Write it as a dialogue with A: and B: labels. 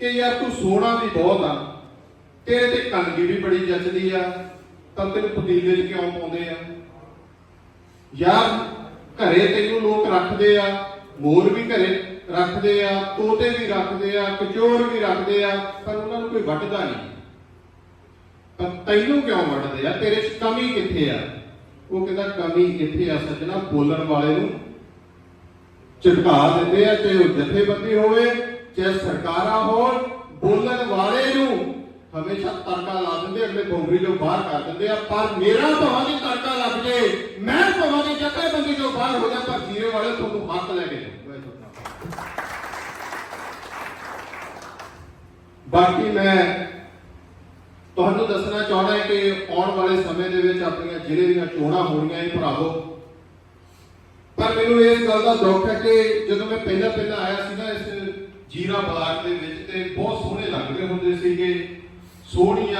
A: ਕਿ ਯਾਰ ਤੂੰ ਸੋਹਣਾ ਵੀ ਬਹੁਤ ਆ। ਤੇਰੇ ਤੇ ਕਣਗੀ ਵੀ ਬੜੀ ਜੱਚਦੀ ਆ। ਤਾਂ ਤੈਨੂੰ ਪਤੀਲੇ 'ਚ ਕਿਉਂ ਪਾਉਂਦੇ ਆ? ਯਾਰ ਘਰੇ ਤੈਨੂੰ ਲੋਕ ਰੱਖਦੇ ਆ, ਮੋਰ ਵੀ ਘਰੇ ਰੱਖਦੇ ਆ, ਤੋਤੇ ਵੀ ਰੱਖਦੇ ਆ ਕਚੋਰ ਵੀ ਰੱਖਦੇ ਆ, ਪਰ ਉਹਨਾਂ ਨੂੰ ਕੋਈ ਵੱਢਦਾ ਨਹੀਂ। ਪਰ ਤੈਨੂੰ ਕਿਉਂ ਵੱਢਦੇ ਆ? ਤੇਰੇ 'ਚ ਕਮੀ ਕਿੱਥੇ ਆ? ਉਹ ਕਹਿੰਦਾ, ਕਮੀ ਕਿੱਥੇ ਆ ਸੱਜਣਾ? ਬੋਲਣ ਵਾਲੇ ਨੂੰ ਝਟਕਾ ਦਿੰਦੇ ਆ, ਚਾਹੇ ਉਹ ਜਥੇਬੰਦੀ ਹੋਵੇ ਚਾਹੇ ਸਰਕਾਰਾਂ ਹੋਣ, ਬੋਲਣ ਵਾਲੇ ਨੂੰ ਹਮੇਸ਼ਾ ਤੜਕਾ ਲਾ ਦਿੰਦੇ, ਅਗਲੇ ਬੌਂਡਰੀ ਤੋਂ ਬਾਹਰ ਕਰ ਦਿੰਦੇ ਆ। ਪਰ ਮੇਰਾ ਭਾਵਾਂ ਤੜਕਾ ਲੱਗ ਜੇ, ਮੈਂ ਭਾਵਾਂ ਦੀ ਜਥੇਬੰਦੀ ਤੋਂ ਬਾਹਰ ਹੋ ਜਾ ਪਰ ਜੀਰੇ ਵਾਲੇ ਤੁਹਾਨੂੰ ਹੱਥ ਲੈ ਕੇ ਬਾਕੀ ਮੈਂ ਤੁਹਾਨੂੰ ਦੱਸਣਾ ਚਾਹੁੰਦਾ ਹਾਂ ਕਿ ਆਉਣ ਵਾਲੇ ਸਮੇਂ ਦੇ ਵਿੱਚ ਆਪਣੀਆਂ ਜ਼ਿਲ੍ਹੇ ਦੀਆਂ ਚੋਣਾਂ ਹੋਣੀਆਂ ਇਹ ਭਰਾਵੋ। ਪਰ ਮੈਨੂੰ ਇਸ ਗੱਲ ਦਾ ਦੁੱਖ ਹੈ ਕਿ ਜਦੋਂ ਮੈਂ ਪਹਿਲਾਂ ਪਹਿਲਾਂ ਆਇਆ ਸੀ ਨਾ, ਇਸ ਜੀਰਾ ਬਲਾਕ ਦੇ ਵਿੱਚ ਤੇ ਬਹੁਤ ਸੋਹਣੇ ਲੱਗਦੇ ਹੁੰਦੇ ਸੀਗੇ ਸੋਹਣੀਆਂ